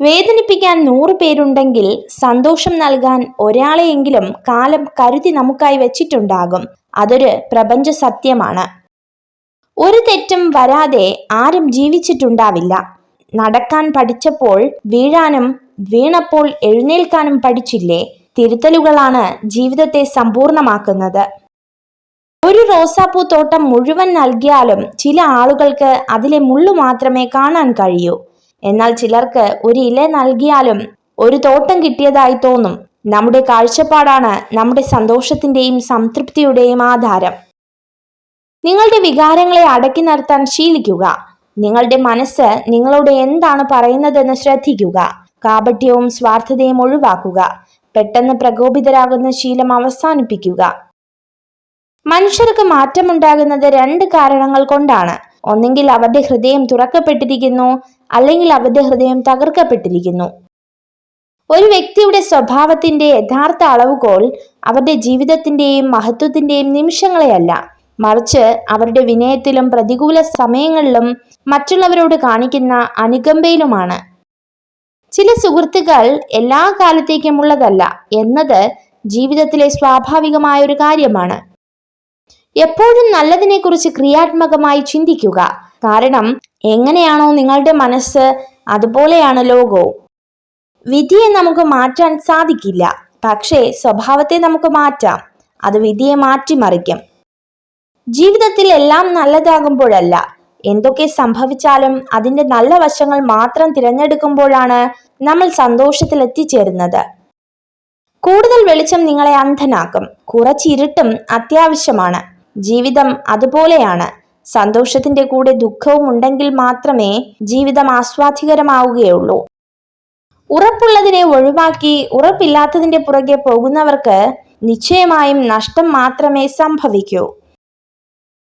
വേദനിപ്പിക്കാൻ നൂറ് പേരുണ്ടെങ്കിൽ സന്തോഷം നൽകാൻ ഒരാളെയെങ്കിലും കാലം കരുതി നമുക്കായി വെച്ചിട്ടുണ്ടാകും. അതൊരു പ്രപഞ്ച സത്യമാണ്. ഒരു തെറ്റും വരാതെ ആരും ജീവിച്ചിട്ടുണ്ടാവില്ല. നടക്കാൻ പഠിച്ചപ്പോൾ വീഴാനും വീണപ്പോൾ എഴുന്നേൽക്കാനും പഠിച്ചില്ലേ? തിരുത്തലുകളാണ് ജീവിതത്തെ സമ്പൂർണമാക്കുന്നത്. ഒരു റോസാപ്പൂ തോട്ടം മുഴുവൻ നൽകിയാലും ചില ആളുകൾക്ക് അതിലെ മുള്ളു മാത്രമേ കാണാൻ കഴിയൂ. എന്നാൽ ചിലർക്ക് ഒരു ഇല നൽകിയാലും ഒരു തോട്ടം കിട്ടിയതായി തോന്നും. നമ്മുടെ കാഴ്ചപ്പാടാണ് നമ്മുടെ സന്തോഷത്തിന്റെയും സംതൃപ്തിയുടെയും ആധാരം. നിങ്ങളുടെ വികാരങ്ങളെ അടക്കി നിർത്താൻ ശീലിക്കുക. നിങ്ങളുടെ മനസ്സ് നിങ്ങളോട് എന്താണ് പറയുന്നതെന്ന് ശ്രദ്ധിക്കുക. കാപട്യവും സ്വാർത്ഥതയും ഒഴിവാക്കുക. പെട്ടെന്ന് പ്രകോപിതരാകുന്ന ശീലം അവസാനിപ്പിക്കുക. മനുഷ്യർക്ക് മാറ്റമുണ്ടാകുന്നത് രണ്ട് കാരണങ്ങൾ കൊണ്ടാണ്. ഒന്നെങ്കിൽ അവരുടെ ഹൃദയം തുറക്കപ്പെട്ടിരിക്കുന്നു അല്ലെങ്കിൽ അവരുടെ ഹൃദയം തകർക്കപ്പെട്ടിരിക്കുന്നു. ഒരു വ്യക്തിയുടെ സ്വഭാവത്തിന്റെ യഥാർത്ഥ അളവുകോൽ അവരുടെ ജീവിതത്തിന്റെയും മഹത്വത്തിന്റെയും നിമിഷങ്ങളെയല്ല. മറിച്ച് അവരുടെ വിനയത്തിലും പ്രതികൂല സമയങ്ങളിലും മറ്റുള്ളവരോട് കാണിക്കുന്ന അനുകമ്പയിലുമാണ്. ചില സുഹൃത്തുക്കൾ എല്ലാ കാലത്തേക്കുമുള്ളതല്ല എന്നത് ജീവിതത്തിലെ സ്വാഭാവികമായ ഒരു കാര്യമാണ്. എപ്പോഴും നല്ലതിനെക്കുറിച്ച് ക്രിയാത്മകമായി ചിന്തിക്കുക. കാരണം എങ്ങനെയാണോ നിങ്ങളുടെ മനസ്സ് അതുപോലെയാണ് ലോകവും. വിധിയെ നമുക്ക് മാറ്റാൻ സാധിക്കില്ല. പക്ഷേ സ്വഭാവത്തെ നമുക്ക് മാറ്റാം. അത് വിധിയെ മാറ്റിമറിക്കും. ജീവിതത്തിൽ എല്ലാം നല്ലതാകുമ്പോഴല്ല. എന്തൊക്കെ സംഭവിച്ചാലും അതിന്റെ നല്ല വശങ്ങൾ മാത്രം തിരഞ്ഞെടുക്കുമ്പോഴാണ് നമ്മൾ സന്തോഷത്തിൽ എത്തിച്ചേരുന്നത്. കൂടുതൽ വെളിച്ചം നിങ്ങളെ അന്ധനാക്കും. കുറച്ച് ഇരുട്ടും അത്യാവശ്യമാണ്. ജീവിതം അതുപോലെയാണ്. സന്തോഷത്തിന്റെ കൂടെ ദുഃഖവും ഉണ്ടെങ്കിൽ മാത്രമേ ജീവിതം ആസ്വാദികരമാവുകയുള്ളൂ. ഉറപ്പുള്ളതിനെ ഒഴിവാക്കി ഉറപ്പില്ലാത്തതിന്റെ പുറകെ പോകുന്നവർക്ക് നിശ്ചയമായും നഷ്ടം മാത്രമേ സംഭവിക്കൂ.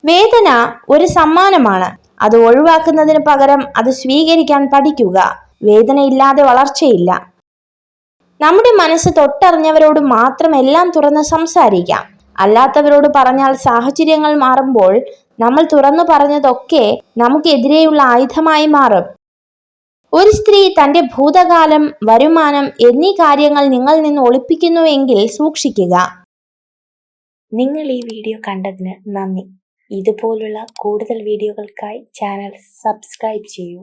വേദന ഒരു സമ്മാനമാണ്. അത് ഒഴിവാക്കുന്നതിന് പകരം അത് സ്വീകരിക്കാൻ പഠിക്കുക. വേദനയില്ലാതെ വളർച്ചയില്ല. നമ്മുടെ മനസ്സ് തൊട്ടറിഞ്ഞവരോട് മാത്രം എല്ലാം തുറന്ന് സംസാരിക്കാം. അല്ലാത്തവരോട് പറഞ്ഞാൽ സാഹചര്യങ്ങൾ മാറുമ്പോൾ നമ്മൾ തുറന്നു പറഞ്ഞതൊക്കെ നമുക്കെതിരെയുള്ള ആയുധമായി മാറും. ഒരു സ്ത്രീ തന്റെ ഭൂതകാലം വരുമാനം എന്നീ കാര്യങ്ങൾ നിങ്ങൾ നിന്ന് ഒളിപ്പിക്കുന്നുവെങ്കിൽ സൂക്ഷിക്കുക. നിങ്ങൾ ഈ വീഡിയോ കണ്ടതിന് നന്ദി. ഇതുപോലുള്ള കൂടുതൽ വീഡിയോകൾക്കായി ചാനൽ സബ്സ്ക്രൈബ് ചെയ്യൂ.